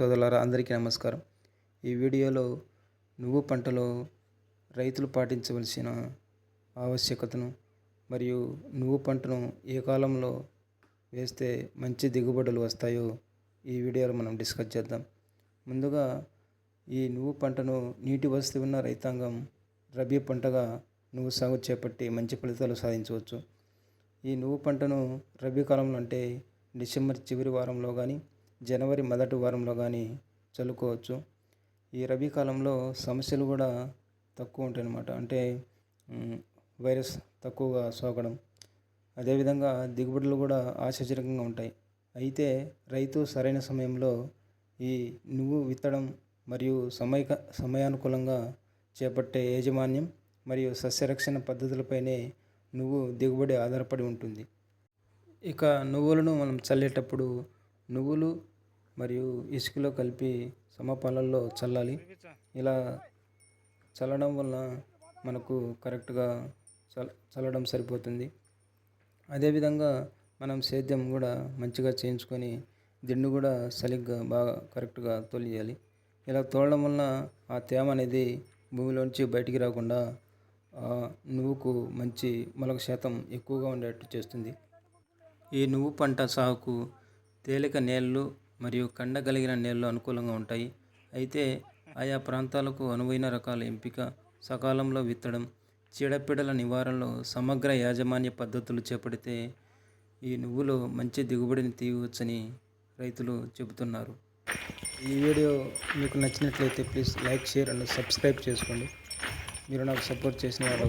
సోదరులారా అందరికీ నమస్కారం. ఈ వీడియోలో నువ్వు పంటలో రైతులు పాటించవలసిన ఆవశ్యకతను మరియు నువ్వు పంటను ఏ కాలంలో వేస్తే మంచి దిగుబడులు వస్తాయో ఈ వీడియోలో మనం డిస్కస్ చేద్దాం. ముందుగా ఈ నువ్వు పంటను నీటి వసతి ఉన్న రైతాంగం రబీ పంటగా నువ్వు సాగు చేపట్టి మంచి ఫలితాలు సాధించవచ్చు. ఈ నువ్వు పంటను రబీ కాలంలో అంటే డిసెంబర్ చివరి వారంలో కానీ జనవరి మొదటి వారంలో కానీ చల్లుకోవచ్చు. ఈ రబీ కాలంలో సమస్యలు కూడా తక్కువ ఉంటాయి అన్నమాట అంటే వైరస్ తక్కువగా సోకడం. అదేవిధంగా దిగుబడులు కూడా ఆశాజనకంగా ఉంటాయి. అయితే రైతు సరైన సమయంలో ఈ నువ్వు విత్తడం మరియు సమయ సమయానుకూలంగా చేపట్టే యాజమాన్యం మరియు సస్యరక్షణ పద్ధతులపైనే నువ్వు దిగుబడి ఆధారపడి ఉంటుంది. ఇక నువ్వులను మనం చల్లేటప్పుడు నువ్వులు మరియు ఇసుకలో కలిపి సమపాలల్లో చల్లాలి. ఇలా చల్లడం వలన మనకు కరెక్ట్గా చల్ చల్లడం సరిపోతుంది. అదేవిధంగా మనం సేద్యం కూడా మంచిగా చేయించుకొని దిండు కూడా సరిగ్గా బాగా కరెక్ట్గా తొలియాలి. ఇలా తోలడం వలన ఆ తేమ అనేది భూమిలోంచి బయటికి రాకుండా ఆ నువ్వుకు మంచి మొలక శాతం ఎక్కువగా ఉండేట్టు చేస్తుంది. ఈ నువ్వు పంట సాగుకు తేలిక నేలలు మరియు కండ కలిగిన నేలలు అనుకూలంగా ఉంటాయి. అయితే ఆయా ప్రాంతాలకు అనువైన రకాల ఎంపిక సకాలంలో విత్తడం చీడపీడల నివారణలో సమగ్ర యాజమాన్య పద్ధతులు చేపడితే ఈ నువ్వులో మంచి దిగుబడిని తీయవచ్చని రైతులు చెబుతున్నారు. ఈ వీడియో మీకు నచ్చినట్లయితే please like share and subscribe చేసుకోండి. మీరు నాకు సపోర్ట్ చేసిన వాళ్ళు